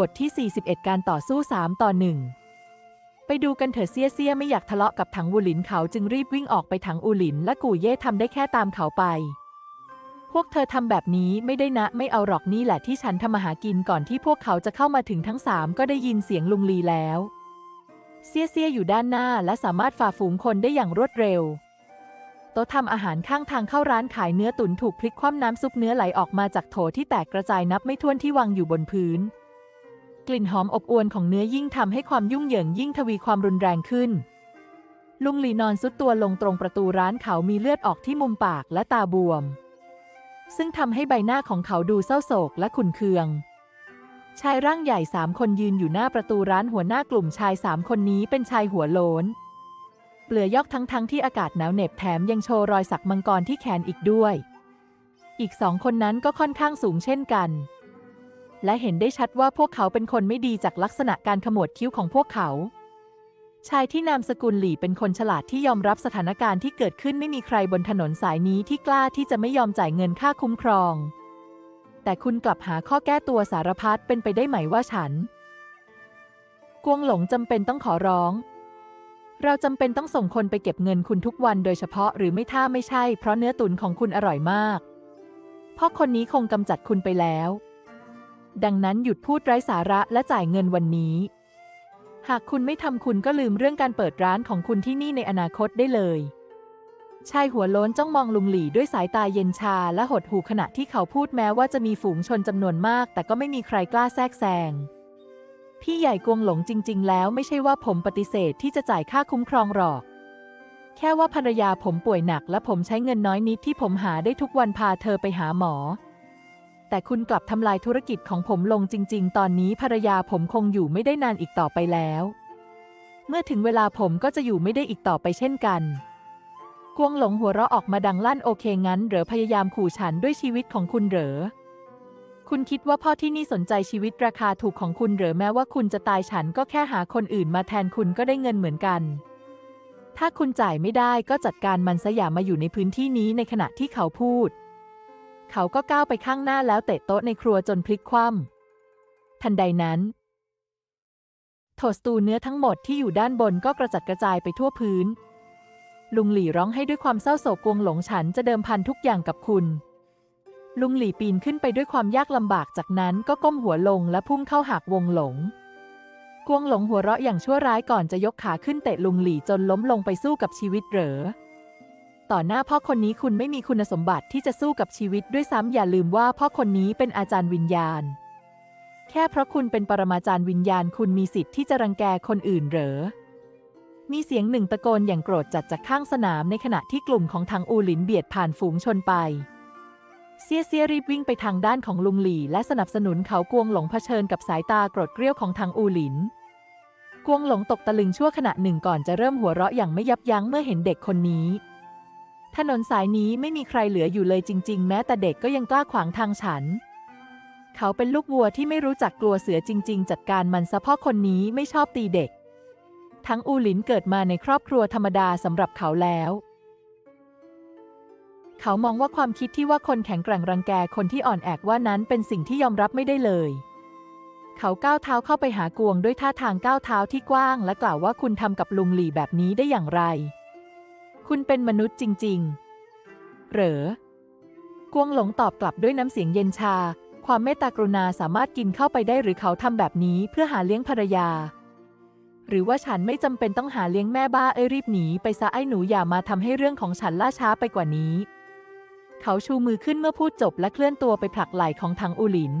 บทที่ 41 การต่อสู้ 3 ต่อ 1 ไปดูกันเถอะเซี่ยเซี่ยไม่อยากทะเลาะกับถังอูหลินเขาจึงรีบวิ่งออกไปถังอูหลิน และกู่เย่ทำได้แค่ตามเขาไป พวกเธอทำแบบนี้ไม่ได้นะไม่เอาหรอกนี่แหละที่ฉันทำมาหากินก่อนที่พวกเขาจะเข้ามาถึงทั้งสามก็ได้ยินเสียงลุงลีแล้ว เซี่ยเซี่ยอยู่ด้านหน้าและสามารถฝ่าฝูงคนได้อย่างรวดเร็วโต๊ะทำอาหารข้างทางเข้าร้านขายเนื้อตุ๋นถูกพลิกคว่ำน้ำซุปเนื้อไหลออกมาจากโถที่แตกกระจายนับไม่ถ้วนที่วางอยู่บนพื้น กลิ่นหอมอบอวลของเนื้อยิ่งทำให้ความยุ่งเหยิงยิ่งทวีความรุนแรงขึ้น ลุงหลีนอนซุดตัวลงตรงประตูร้านเขามีเลือดออกที่มุมปากและตาบวม ซึ่งทำให้ใบหน้าของเขาดูเศร้าโศกและขุ่นเคือง ชายร่างใหญ่สามคนยืนอยู่หน้าประตูร้านหัวหน้ากลุ่มชายสามคนนี้เป็นชายหัวโลนเปลือยยอกทั้งทั้งที่อากาศหนาวเหน็บแถมยังโชว์รอยสักมังกรที่แขนอีกด้วย อีกสองคนนั้นก็ค่อนข้างสูงเช่นกัน และเห็นได้ชัดว่าพวกเขาเป็นคนไม่ดีจากลักษณะการขมวดคิ้วของพวกเขา ชายที่นามสกุลหลี่เป็นคนฉลาดที่ยอมรับสถานการณ์ที่เกิดขึ้นไม่มีใครบนถนนสายนี้ที่กล้าที่จะไม่ยอมจ่ายเงินค่าคุ้มครอง แต่คุณกลับหาข้อแก้ตัวสารพัดเป็นไปได้ไหมว่าฉัน กวงหลงจำเป็นต้องขอร้อง เราจำเป็นต้องส่งคนไปเก็บเงินคุณทุกวันโดยเฉพาะหรือไม่ถ้าไม่ใช่เพราะเนื้อตุ๋นของคุณอร่อยมากเพราะคนนี้คงกำจัดคุณไปแล้ว ดังนั้นหยุดพูดไร้สาระและจ่ายเงินวันนี้ หากคุณไม่ทำคุณก็ลืมเรื่องการเปิดร้านของคุณที่นี่ในอนาคตได้เลย ชายหัวโล้นจ้องมองลุงหลี่ด้วยสายตาเย็นชาและหดหูขณะที่เขาพูดแม้ว่าจะมีฝูงชนจำนวนมาก แต่ก็ไม่มีใครกล้าแทรกแซงพี่ใหญ่กวงหลงจริง ๆ แล้วไม่ใช่ว่าผมปฏิเสธที่จะจ่ายค่าคุ้มครองหรอก แค่ว่าภรรยาผมป่วยหนักและผมใช้เงินน้อยนิดที่ผมหาได้ทุกวันพาเธอไปหาหมอ แต่คุณกลับทำลายธุรกิจของผมลงจริง ๆ ตอนนี้ภรรยาผมคงอยู่ไม่ได้นานอีกต่อไปแล้ว เมื่อถึงเวลาผมก็จะอยู่ไม่ได้อีกต่อไปเช่นกัน กวงหลงหัวเราะออกมาดังลั่นโอเคงั้นเหรอพยายามขู่ฉันด้วยชีวิตของคุณเหรอ คุณคิดว่าพ่อที่นี่สนใจชีวิตราคาถูกของคุณเหรอแม้ว่าคุณจะตายฉันก็แค่หาคนอื่นมาแทนคุณก็ได้เงินเหมือนกันถ้าคุณจ่ายไม่ได้ก็จัดการมันซะอย่ามาอยู่ในพื้นที่นี้ในขณะที่เขาพูด เขาก็ก้าวไปข้างหน้าแล้วเตะโต๊ะในครัวจนพลิกคว่ำทันใดนั้น โถสตูเนื้อทั้งหมดที่อยู่ด้านบนก็กระจัดกระจายไปทั่วพื้น ลุงหลี่ร้องให้ด้วยความเศร้าโศกกวงหลงฉันจะเดิมพันทุกอย่างกับคุณ ลุงหลี่ปีนขึ้นไปด้วยความยากลำบากจากนั้นก็ก้มหัวลงและพุ่งเข้าหักวงหลงกวงหลงหัวเราะอย่างชั่วร้ายก่อนจะยกขาขึ้นเตะลุงหลี่จนล้มลงไปสู้กับชีวิตเหรอ ต่อหน้าพ่อคนนี้คุณไม่มีคุณสมบัติที่จะสู้กับชีวิตด้วยซ้ำอย่าลืมว่าพ่อคนนี้เป็นอาจารย์วิญญาณ แค่เพราะคุณเป็นปรมาจารย์วิญญาณ คุณมีสิทธิ์ที่จะรังแกคนอื่นเหรอ มีเสียงหนึ่งตะโกนอย่างโกรธจัดจากข้างสนามในขณะที่กลุ่มของทางอูหลินเบียดผ่านฝูงชนไป เซียเซียรีบวิ่งไปทางด้านของลุงหลี่ และสนับสนุนเขากวงหลงเผชิญกับสายตาโกรธเกรี้ยวของทางอูหลินกวงหลงตกตะลึงชั่วขณะหนึ่งก่อนจะเริ่มหัวเราะอย่างไม่ยับยั้งเมื่อเห็นเด็กคนนี้ ถนนสายนี้ไม่มีใครเหลืออยู่เลยจริง ๆ แม้แต่เด็กก็ยังกล้าขวางทางฉัน เขาเป็นลูกวัวที่ไม่รู้จักกลัวเสือจริง ๆ จัดการมันซะพ่อคนนี้ไม่ชอบตีเด็ก ทั้งอูหลินเกิดมาในครอบครัวธรรมดาสำหรับเขาแล้ว เขามองว่าความคิดที่ว่าคนแข็งแกร่งรังแกคนที่อ่อนแอกว่านั้นเป็นสิ่งที่ยอมรับไม่ได้เลย เขาก้าวเท้าเข้าไปหากวงด้วยท่าทางก้าวเท้าที่กว้าง และกล่าวว่าคุณทำกับลุงหลี่แบบนี้ได้อย่างไร คุณเป็นมนุษย์จริง ๆ เหรอ กวงหลงตอบกลับด้วยน้ำเสียงเย็นชา ความเมตตากรุณาสามารถกินเข้าไปได้หรือเขาทำแบบนี้เพื่อหาเลี้ยงภรรยา หรือว่าฉันไม่จำเป็นต้องหาเลี้ยงแม่บ้าเอ้ยรีบหนีไปซะไอ้หนูอย่ามาทำให้เรื่องของฉันล่าช้าไปกว่านี้ เขาชูมือขึ้นเมื่อพูดจบและเคลื่อนตัวไปผลักไหล่ของทางอูหลิน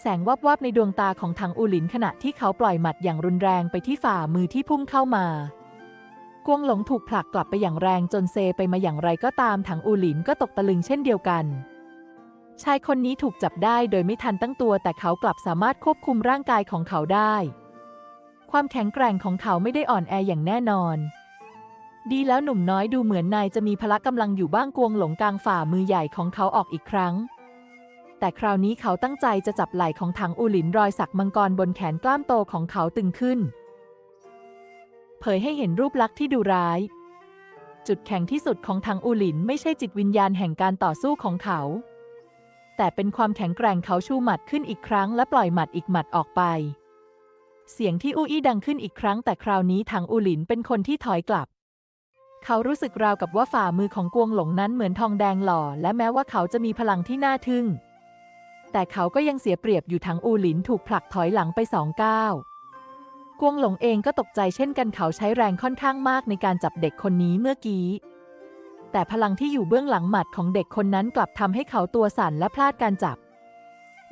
แสงวับวับในดวงตาของทางอูหลินขณะที่เขาปล่อยหมัดอย่างรุนแรงไปที่ฝ่ามือที่พุ่งเข้ามา กวงหลงถูกผลักกลับไปอย่างแรงจนเซไปมาอย่างไรก็ตามทางอูหลินก็ตกตะลึงเช่นเดียวกัน ชายคนนี้ถูกจับได้โดยไม่ทันตั้งตัว แต่เขากลับสามารถควบคุมร่างกายของเขาได้ ความแข็งแกร่งของเขาไม่ได้อ่อนแออย่างแน่นอน ดีแล้วหนุ่มน้อยดูเหมือนนายจะมีพละกำลังอยู่บ้างกวงหลงกลางฝ่ามือใหญ่ของเขาออกอีกครั้งแต่คราวนี้เขาตั้งใจจะจับไหล่ของถังอูหลินรอยสักมังกรบนแขนกล้ามโตของเขาตึงขึ้น เผยให้เห็นรูปลักษณ์ที่ดูร้าย จุดแข็งที่สุดของทางอูหลินไม่ใช่จิตวิญญาณแห่งการต่อสู้ของเขา แต่เป็นความแข็งแกร่งเขาชูหมัดขึ้นอีกครั้งและปล่อยหมัดอีกหมัดออกไป เสียงที่อู้อี้ดังขึ้นอีกครั้งแต่คราวนี้ถังอูหลินเป็นคนที่ถอยกลับ เขารู้สึกราวกับว่าฝ่ามือของกวงหลงนั้นเหมือนทองแดงหล่อ และแม้ว่าเขาจะมีพลังที่น่าทึ่ง แต่เขาก็ยังเสียเปรียบอยู่ถังอูหลินถูกผลักถอยหลังไปสองก้าว กวงหลงเองก็ตกใจเช่นกันเขาใช้แรงค่อนข้างมากในการจับเด็กคนนี้เมื่อกี้ แต่พลังที่อยู่เบื้องหลังหมัดของเด็กคนนั้นกลับทำให้เขาตัวสั่นและพลาดการจับ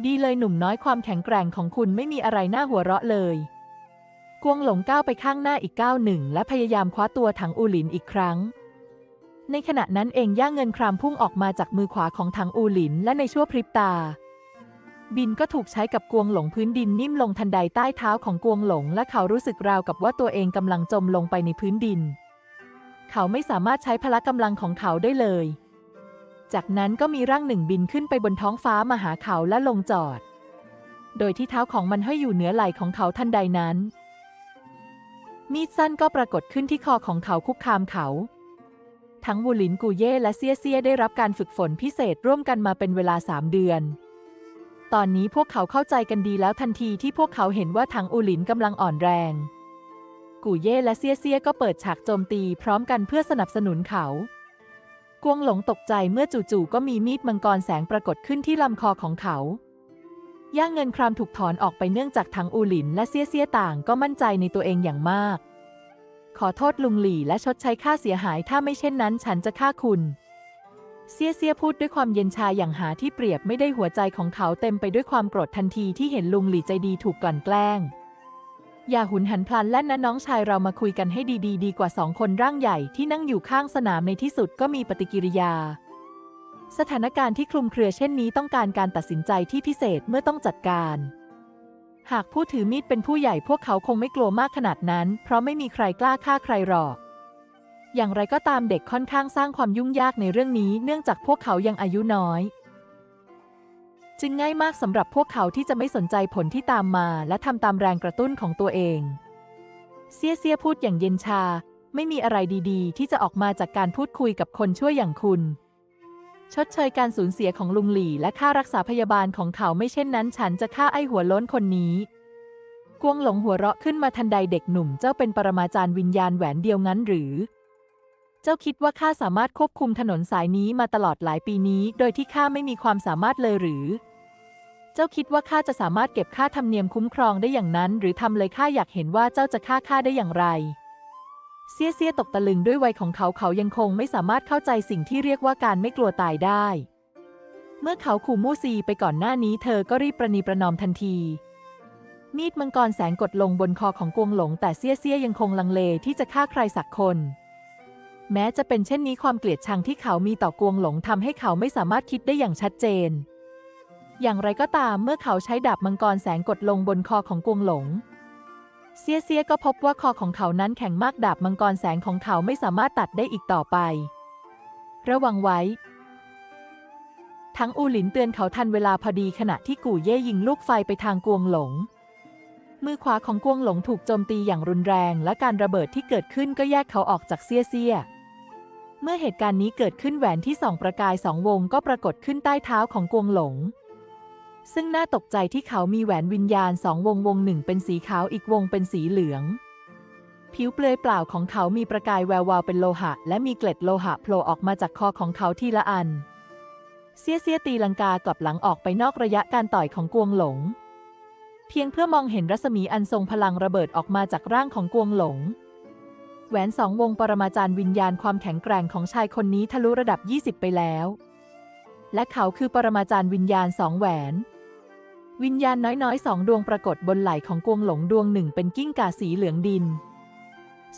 ดีเลยหนุ่มน้อยความแข็งแกร่งของคุณไม่มีอะไรน่าหัวเราะเลย กวงหลงก้าวไปข้างหน้าอีกก้าวหนึ่ง และพยายามคว้าตัวถังอูหลินอีกครั้ง ในขณะนั้นเองย่างเงินครามพุ่งออกมาจากมือขวาของถังอูหลินและในชั่วพริบตา บินก็ถูกใช้กับกวงหลงพื้นดินนิ่มลงทันใดใต้เท้าของกวงหลง และเขารู้สึกราวกับว่าตัวเองกำลังจมลงไปในพื้นดิน เขาไม่สามารถใช้พละกำลังของเขาได้เลย จากนั้นก็มีร่างหนึ่งบินขึ้นไปบนท้องฟ้ามาหาเขาและลงจอด โดยที่เท้าของมันห้อยอยู่เหนือไหล่ของเขาทันใดนั้น มีดสั้นก็ปรากฏขึ้นที่คอของเขาคุกคามเขาทั้งวูลินกูเย่และเซียเซียได้รับการฝึกฝนพิเศษร่วมกันมาเป็นเวลาสามเดือน ตอนนี้พวกเขาเข้าใจกันดีแล้วทันทีที่พวกเขาเห็นว่าถังอูหลินกำลังอ่อนแรง กูเย่และเซียเซียก็เปิดฉากโจมตีพร้อมกันเพื่อสนับสนุนเขา กวงหลงตกใจเมื่อจู่ๆก็มีมีดมังกรแสงปรากฏขึ้นที่ลำคอของเขา ย่างเงินครามถูกถอนออกไปเนื่องจากถังอูหลินและเซียเซียต่างก็มั่นใจในตัวเองอย่างมาก ขอโทษลุงหลี่และชดใช้ค่าเสียหายถ้าไม่เช่นนั้นฉันจะฆ่าคุณ เซียเซียพูดด้วยความเย็นชาอย่างหาที่เปรียบไม่ได้หัวใจของเขาเต็มไปด้วยความโกรธทันทีที่เห็นลุงหลี่ใจดีถูกกลั่นแกล้ง อย่าหุนหันพลันและนะน้องชายเรามาคุยกันให้ดีๆดีกว่าสองคนร่างใหญ่ที่นั่งอยู่ข้างสนามในที่สุดก็มีปฏิกิริยา สถานการณ์ที่คลุมเครือเช่นนี้ต้องการการตัดสินใจที่พิเศษเมื่อต้องจัดการ หากผู้ถือมีดเป็นผู้ใหญ่พวกเขาคงไม่กลัวมากขนาดนั้น เพราะไม่มีใครกล้าฆ่าใครหรอก อย่างไรก็ตามเด็กค่อนข้างสร้างความยุ่งยากในเรื่องนี้ เนื่องจากพวกเขายังอายุน้อย จึงง่ายมากสำหรับพวกเขาที่จะไม่สนใจผลที่ตามมา และทำตามแรงกระตุ้นของตัวเอง เซียเซียพูดอย่างเย็นชา ไม่มีอะไรดีๆ ที่จะออกมาจากการพูดคุยกับคนชั่วอย่างคุณ ชดเชยการสูญเสียของลุงหลี่ และค่ารักษาพยาบาลของเขาไม่เช่นนั้น ฉันจะฆ่าไอ้หัวล้นคนนี้กวงหลงหัวเราะขึ้นมาทันใดเด็กหนุ่มเจ้าเป็นปรมาจารย์วิญญาณแหวนเดียวงั้นหรือ เจ้าคิดว่าข้าสามารถควบคุมถนนสายนี้มาตลอดหลายปีนี้ โดยที่ข้าไม่มีความสามารถเลยหรือ เจ้าคิดว่าข้าจะสามารถเก็บค่าธรรมเนียมคุ้มครองได้อย่างนั้น หรือทำเลยข้าอยากเห็นว่าเจ้าจะฆ่าข้าได้อย่างไรเซียเซียตกตะลึงด้วยวัยของเขาเขายังคงไม่สามารถเข้าใจสิ่งที่เรียกว่าการไม่กลัวตายได้ เมื่อเขาขู่มู่ซีไปก่อนหน้านี้ เธอก็รีบประนีประนอมทันทีมีดมังกรแสงกดลงบนคอของกวงหลง แต่เซียเซียยังคงลังเลที่จะฆ่าใครสักคน แม้จะเป็นเช่นนี้ความเกลียดชังที่เขามีต่อกวงหลงทำให้เขาไม่สามารถคิดได้อย่างชัดเจน อย่างไรก็ตามเมื่อเขาใช้ดาบมังกรแสงกดลงบนคอของกวงหลง เซียเซียก็พบว่าคอของเขานั้นแข็งมากดาบมังกรแสงของเขาไม่สามารถตัดได้อีกต่อไป ระวังไว้ ทั้งอูหลินเตือนเขาทันเวลาพอดีขณะที่กู่เย่ยิงลูกไฟไปทางกวงหลงมือขวาของกวงหลงถูกโจมตีอย่างรุนแรง และการระเบิดที่เกิดขึ้นก็แยกเขาออกจากเซียเซีย เมื่อเหตุการณ์นี้เกิดขึ้นแหวนที่สองประกายสองวงก็ปรากฏขึ้นใต้เท้าของกวงหลง ซึ่งน่าตกใจที่เขามีแหวนวิญญาณสองวงวงหนึ่งเป็นสีขาวอีกวงเป็นสีเหลือง ผิวเปลือยเปล่าของเขามีประกายแวววาวเป็นโลหะ และมีเกล็ดโลหะโผล่ออกมาจากคอของเขาทีละอัน เสียเสียตีลังกากลับหลังออกไปนอกระยะการต่อยของกวงหลง เพียงเพื่อมองเห็นรัศมีอันทรงพลังระเบิดออกมาจากร่างของกวงหลง แหวนสองวงปรมาจารย์วิญญาณความแข็งแกร่งของชายคนนี้ทะลุระดับ 20 ไปแล้ว และเขาคือปรมาจารย์วิญญาณสองแหวน วิญญาณน้อยๆสองดวงปรากฏบนไหล่ของกวงหลงดวงหนึ่งเป็นกิ้งก่าสีเหลืองดิน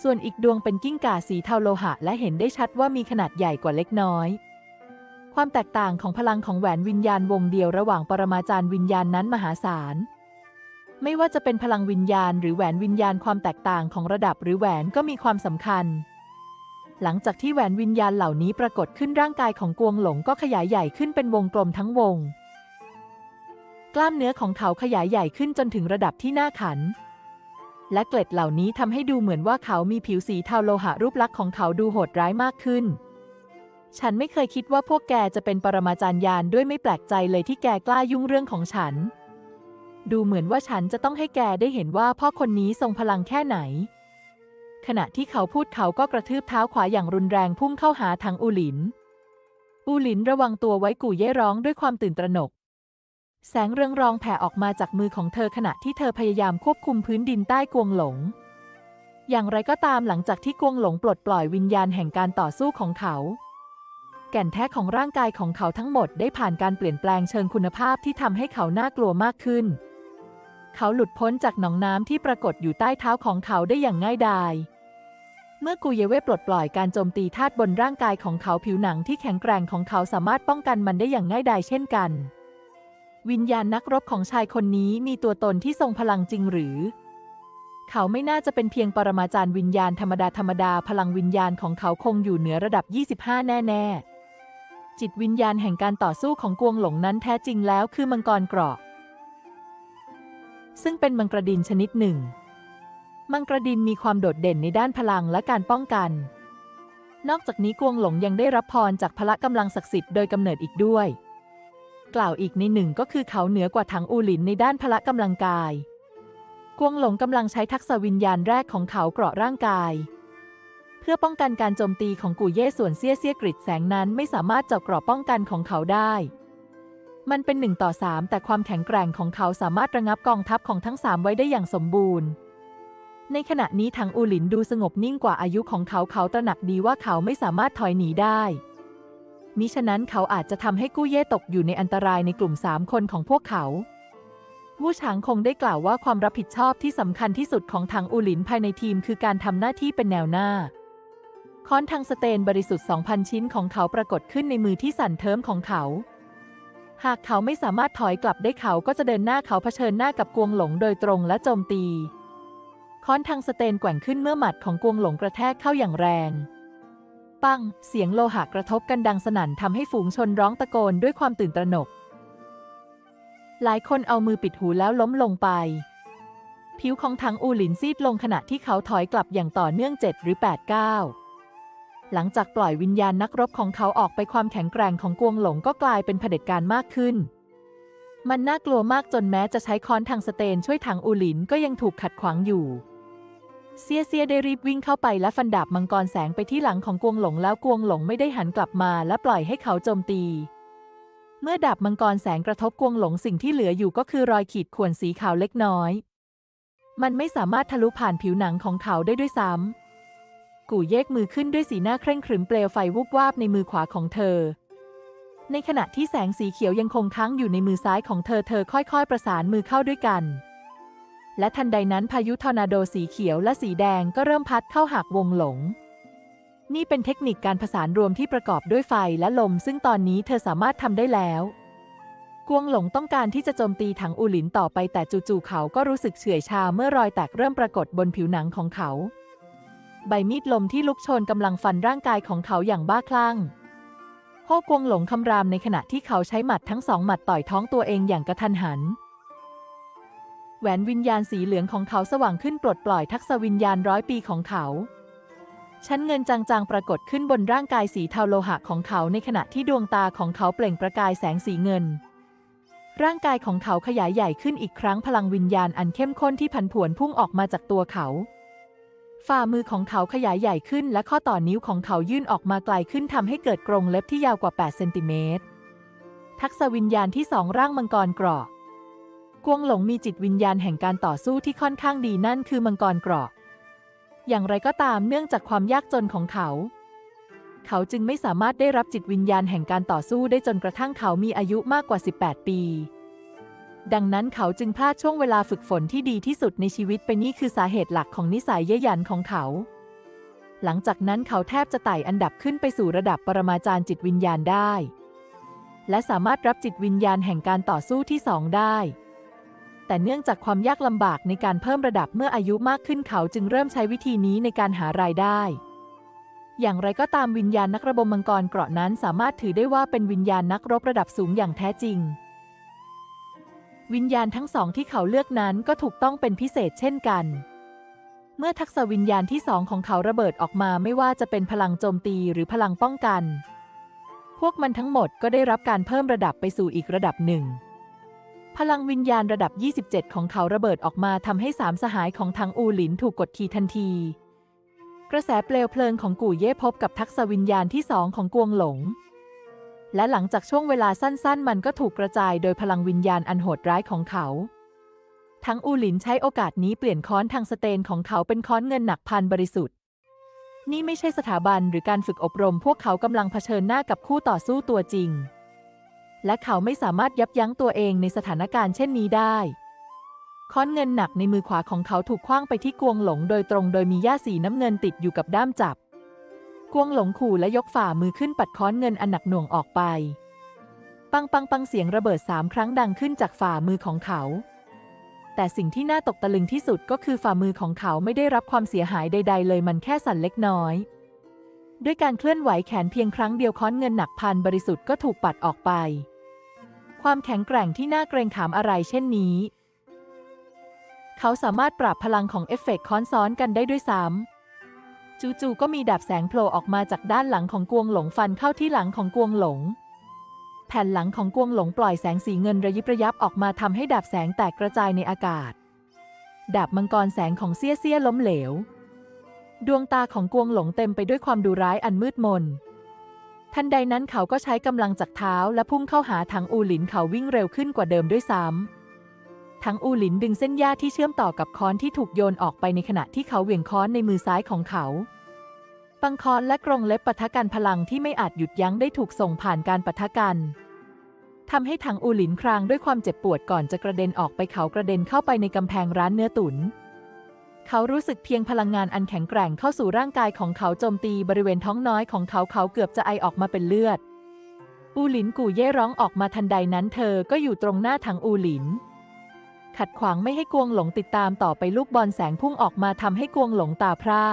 ส่วนอีกดวงเป็นกิ้งก่าสีเทาโลหะ และเห็นได้ชัดว่ามีขนาดใหญ่กว่าเล็กน้อย ความแตกต่างของพลังของแหวนวิญญาณวงเดียวระหว่างปรมาจารย์วิญญาณนั้นมหาศาล ไม่ว่าจะเป็นพลังวิญญาณหรือแหวนวิญญาณความแตกต่างของระดับหรือแหวนก็มีความสำคัญ หลังจากที่แหวนวิญญาณเหล่านี้ปรากฏขึ้นร่างกายของกวงหลงก็ขยายใหญ่ขึ้นเป็นวงกลมทั้งวง กล้ามเนื้อของเขาขยายใหญ่ขึ้นจนถึงระดับที่น่าขัน และเกล็ดเหล่านี้ทำให้ดูเหมือนว่าเขามีผิวสีเทาโลหะรูปลักษณ์ของเขาดูโหดร้ายมากขึ้นฉันไม่เคยคิดว่าพวกแกจะเป็นปรมาจารย์ยานด้วยไม่แปลกใจเลยที่แกกล้ายุ่งเรื่องของฉัน ดูเหมือนว่าฉันจะต้องให้แกได้เห็นว่าพ่อคนนี้ทรงพลังแค่ไหน ขณะที่เขาพูดเขาก็กระทืบเท้าขวาอย่างรุนแรงพุ่งเข้าหาทางอูหลิน อูหลินระวังตัวไว้กู่เย่ร้องด้วยความตื่นตระหนก แสงเรืองรองแผ่ออกมาจากมือของเธอขณะที่เธอพยายามควบคุมพื้นดินใต้กวงหลง อย่างไรก็ตามหลังจากที่กวงหลงปลดปล่อยวิญญาณแห่งการต่อสู้ของเขาแก่นแท้ของร่างกายของเขาทั้งหมดได้ผ่านการเปลี่ยนแปลงเชิงคุณภาพที่ทำให้เขาน่ากลัวมากขึ้น เขาหลุดพ้นจากหนองน้ำที่ปรากฏอยู่ใต้เท้าของเขาได้อย่างง่ายดาย เมื่อกูเยเว่ปลดปล่อยการโจมตีธาตุบนร่างกายของเขาผิวหนังที่แข็งแกร่งของเขาสามารถป้องกันมันได้อย่างง่ายดายเช่นกัน วิญญาณนักรบของชายคนนี้มีตัวตนที่ทรงพลังจริงหรือ เขาไม่น่าจะเป็นเพียงปรมาจารย์วิญญาณธรรมดาธรรมดาพลังวิญญาณของเขาคงอยู่เหนือระดับ 25 แน่ๆจิตวิญญาณแห่งการต่อสู้ของกวงหลงนั้นแท้จริงแล้วคือมังกรเกราะ ซึ่งเป็นมังกรดินชนิดหนึ่ง มังกรดินมีความโดดเด่นในด้านพลังและการป้องกัน นอกจากนี้กวงหลงยังได้รับพรจากพละกำลังศักดิ์สิทธิ์โดยกำเนิดอีกด้วย กล่าวอีกในหนึ่งก็คือเขาเหนือกว่าถังอูหลินในด้านพละกำลังกาย กวงหลงกำลังใช้ทักษะวิญญาณแรกของเขาเกราะร่างกาย เพื่อป้องกันการโจมตีของกูเย่ส่วนเซี่ยเซี่ยกริดแสงนั้นไม่สามารถเจาะเกราะป้องกันของเขาได้ มันเป็นหนึ่งต่อสามแต่ความแข็งแกร่งของเขาสามารถระงับกองทัพของทั้งสามไว้ได้อย่างสมบูรณ์ ในขณะนี้ทางอูหลินดูสงบนิ่งกว่าอายุของเขาเขาตระหนักดีว่าเขาไม่สามารถถอยหนีได้มิฉะนั้นเขาอาจจะทำให้กู้เย่ตกอยู่ในอันตรายในกลุ่มสามคนของพวกเขาวู่ฉางคงได้กล่าวว่าความรับผิดชอบที่สำคัญที่สุดของทางอูหลินภายในทีมคือการทำหน้าที่เป็นแนวหน้าค้อนทางสเตนบริสุทธิ์ 2,000 ชิ้นของเขาปรากฏขึ้นในมือที่สั่นเทิมของเขา หากเขาไม่สามารถถอยกลับได้เขาก็จะเดินหน้าเขาเผชิญหน้ากับกวงหลงโดยตรงและโจมตี ค้อนทางสเตนแกว่งขึ้นเมื่อหมัดของกวงหลงกระแทกเข้าอย่างแรง ปัง เสียงโลหะกระทบกันดังสนั่นทำให้ฝูงชนร้องตะโกนด้วยความตื่นตระหนก หลายคนเอามือปิดหูแล้วล้มลงไป ผิวของทางอูหลินซีดลงขณะที่เขาถอยกลับอย่างต่อเนื่องเจ็ดหรือแปดก้าว หลังจากปล่อยวิญญาณนักรบของเขาออกไปความแข็งแกร่งของกวงหลงก็กลายเป็นเผด็จการมากขึ้น มันน่ากลัวมากจนแม้จะใช้ค้อนทางสเตนช่วยทางอูหลินก็ยังถูกขัดขวางอยู่ เซียเซียได้รีบวิ่งเข้าไปและฟันดาบมังกรแสงไปที่หลังของกวงหลงแล้วกวงหลงไม่ได้หันกลับมาและปล่อยให้เขาโจมตี เมื่อดาบมังกรแสงกระทบกวงหลงสิ่งที่เหลืออยู่ก็คือรอยขีดข่วนสีขาวเล็กน้อย มันไม่สามารถทะลุผ่านผิวหนังของเขาได้ด้วยซ้ำ กู่เยกมือขึ้นด้วยสีหน้าเคร่งครึมเปลวไฟวุบวาบในมือขวาของเธอ ในขณะที่แสงสีเขียวยังคงค้างอยู่ในมือซ้ายของเธอเธอค่อยๆ ประสานมือเข้าด้วยกัน และทันใดนั้นพายุทอร์นาโดสีเขียวและสีแดงก็เริ่มพัดเข้าหักวงหลง นี่เป็นเทคนิคการผสานรวมที่ประกอบด้วยไฟและลม ซึ่งตอนนี้เธอสามารถทำได้แล้วกวงหลงต้องการที่จะโจมตีถังอูหลินต่อไปแต่จู่ๆเขาก็รู้สึกเฉื่อยชาเมื่อรอยแตกเริ่มปรากฏบนผิวหนังของเขา ใบมีดลมที่ลุกโชนกำลังฟันร่างกายของเขาอย่างบ้าคลั่งพ่อกวงหลงคำรามในขณะที่เขาใช้หมัดทั้งสองหมัดต่อยท้องตัวเองอย่างกระทันหัน แหวนวิญญาณสีเหลืองของเขาสว่างขึ้นปลดปล่อยทักษวิญญาณร้อยปีของเขา ชั้นเงินจางๆปรากฏขึ้นบนร่างกายสีเทาโลหะของเขาในขณะที่ดวงตาของเขาเปล่งประกายแสงสีเงิน ร่างกายของเขาขยายใหญ่ขึ้นอีกครั้งพลังวิญญาณอันเข้มข้นที่ผันผวนพุ่งออกมาจากตัวเขา ฝ่ามือของเขาขยายใหญ่ขึ้นและข้อต่อนิ้วของเขายื่นออกมาไกลขึ้นทำให้เกิดกรงเล็บที่ยาวกว่า 8 เซนติเมตร ทักษวิญญาณที่สองร่างมังกรเกราะ กวงหลงมีจิตวิญญาณแห่งการต่อสู้ที่ค่อนข้างดีนั่นคือมังกรเกราะ อย่างไรก็ตามเนื่องจากความยากจนของเขา เขาจึงไม่สามารถได้รับจิตวิญญาณแห่งการต่อสู้ได้จนกระทั่งเขามีอายุมากกว่า 18 ปี ดังนั้นเขาจึงพลาดช่วงเวลาฝึกฝนที่ดีที่สุดในชีวิตไปนี่คือสาเหตุหลักของนิสัยเย่ยหยันของเขา หลังจากนั้นเขาแทบจะไต่อันดับขึ้นไปสู่ระดับปรมาจารย์จิตวิญญาณได้ และสามารถรับจิตวิญญาณแห่งการต่อสู้ที่สองได้แต่เนื่องจากความยากลำบากในการเพิ่มระดับเมื่ออายุมากขึ้นเขาจึงเริ่มใช้วิธีนี้ในการหารายได้ อย่างไรก็ตามวิญญาณนักระบมมังกรเกราะนั้นสามารถถือได้ว่าเป็นวิญญาณนักรบระดับสูงอย่างแท้จริง วิญญาณทั้งสองที่เขาเลือกนั้นก็ถูกต้องเป็นพิเศษเช่นกัน เมื่อทักษะวิญญาณที่สองของเขาระเบิดออกมาไม่ว่าจะเป็นพลังโจมตีหรือพลังป้องกัน พวกมันทั้งหมดก็ได้รับการเพิ่มระดับไปสู่อีกระดับหนึ่ง พลังวิญญาณระดับ 27 ของเขาระเบิดออกมาทำให้สามสหายของทางอูหลินถูกกดขี่ทันที กระแสเปลวเพลิงของกู่เย่พบกับทักษะวิญญาณที่สองของกวงหลง และหลังจากช่วงเวลาสั้นๆ มันก็ถูกกระจายโดยพลังวิญญาณอันโหดร้ายของเขา ทั้งอูหลินใช้โอกาสนี้เปลี่ยนค้อนทางสเตนของเขาเป็นค้อนเงินหนักพันบริสุทธิ์ นี่ไม่ใช่สถาบันหรือการฝึกอบรม พวกเขากำลังเผชิญหน้ากับคู่ต่อสู้ตัวจริง และเขาไม่สามารถยับยั้งตัวเองในสถานการณ์เช่นนี้ได้ ค้อนเงินหนักในมือขวาของเขาถูกคว้างไปที่กวงหลงโดยตรง โดยมีย่าสีน้ำเงินติดอยู่กับด้ามจับ กวงหลงขู่และยกฝ่ามือขึ้นปัดค้อนเงินอันหนักหน่วงออกไป ปังปังปังเสียงระเบิดสามครั้งดังขึ้นจากฝ่ามือของเขา แต่สิ่งที่น่าตกตะลึงที่สุดก็คือฝ่ามือของเขาไม่ได้รับความเสียหายใด ๆ เลยมันแค่สั่นเล็กน้อย ด้วยการเคลื่อนไหวแขนเพียงครั้งเดียวค้อนเงินหนักพันบริสุทธิ์ก็ถูกปัดออกไป ความแข็งแกร่งที่น่าเกรงขามอะไรเช่นนี้ เขาสามารถปรับพลังของเอฟเฟกต์ค้อนซ้อนกันได้ด้วยซ้ำ จู่ๆก็มีดาบแสงโผล่ออกมาจากด้านหลังของกวงหลงฟันเข้าที่หลังของกวงหลง แผ่นหลังของกวงหลงปล่อยแสงสีเงินระยิบระยับออกมาทำให้ดาบแสงแตกกระจายในอากาศ ดาบมังกรแสงของเซียเซียล้มเหลว ดวงตาของกวงหลงเต็มไปด้วยความดุร้ายอันมืดมน ทันใดนั้นเขาก็ใช้กำลังจากเท้าและพุ่งเข้าหาถังอูหลินเขาวิ่งเร็วขึ้นกว่าเดิมด้วยซ้ำ ทั้งอูหลินดึงเส้นหญ้าที่เชื่อมต่อกับค้อนที่ถูกโยนออกไปในขณะที่เขาเหวี่ยงค้อนในมือซ้ายของเขาปังค้อนและกรงเล็บปะทะกันพลังที่ไม่อาจหยุดยั้งได้ถูกส่งผ่านการปะทะกันทำให้ถังอูหลินครางด้วยความเจ็บปวดก่อนจะกระเด็นออกไปเขากระเด็นเข้าไปในกำแพงร้านเนื้อตุนเขารู้สึกเพียงพลังงานอันแข็งแกร่งเข้าสู่ร่างกายของเขาโจมตีบริเวณท้องน้อยของเขาเขาเกือบจะไอออกมาเป็นเลือด อูหลินกู่เย่ร้องออกมาทันใดนั้นเธอก็อยู่ตรงหน้าถังอูหลิน ขัดขวางไม่ให้กวงหลงติดตามต่อไปลูกบอลแสงพุ่งออกมาทำให้กวงหลงตาพร่า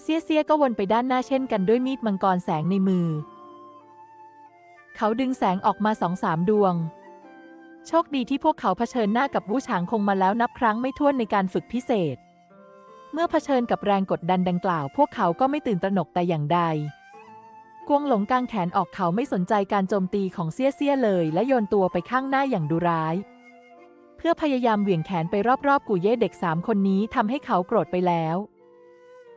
เซียเซียก็วนไปด้านหน้าเช่นกันด้วยมีดมังกรแสงในมือ เขาดึงแสงออกมาสองสามดวง โชคดีที่พวกเขาเผชิญหน้ากับวูฉางคงมาแล้วนับครั้งไม่ถ้วนในการฝึกพิเศษ เมื่อเผชิญกับแรงกดดันดังกล่าว พวกเขาก็ไม่ตื่นตระหนกแต่อย่างใด กวงหลงกางแขนออกเขาไม่สนใจการโจมตีของเซียเซียเลย และโยนตัวไปข้างหน้าอย่างดุร้าย พื่อพยายามเหวี่ยงแขนไปรอบๆ กูเย่เด็กสามคนนี้ทำให้เขาโกรธไปแล้ว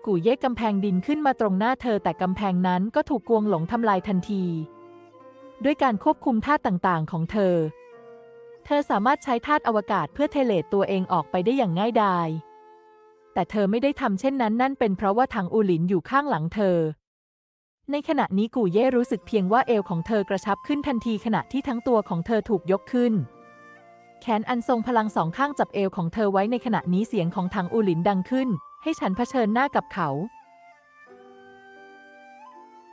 กูเย่กำแพงดินขึ้นมาตรงหน้าเธอแต่กำแพงนั้นก็ถูกกวงหลงทำลายทันที ด้วยการควบคุมท่าต่างๆ ของเธอ เธอสามารถใช้ธาตุอวกาศเพื่อเทเลตตัวเองออกไปได้อย่างง่ายดาย แต่เธอไม่ได้ทำเช่นนั้นนั่นเป็นเพราะว่าถังอูหลินอยู่ข้างหลังเธอในขณะนี้กูเย่รู้สึกเพียงว่าเอวของเธอกระชับขึ้นทันทีขณะที่ทั้งตัวของเธอถูกยกขึ้น แขนอันทรงพลังสองข้างจับเอวของเธอไว้ในขณะนี้เสียงของถังอูหลินดังขึ้น ให้ฉันเผชิญหน้ากับเขา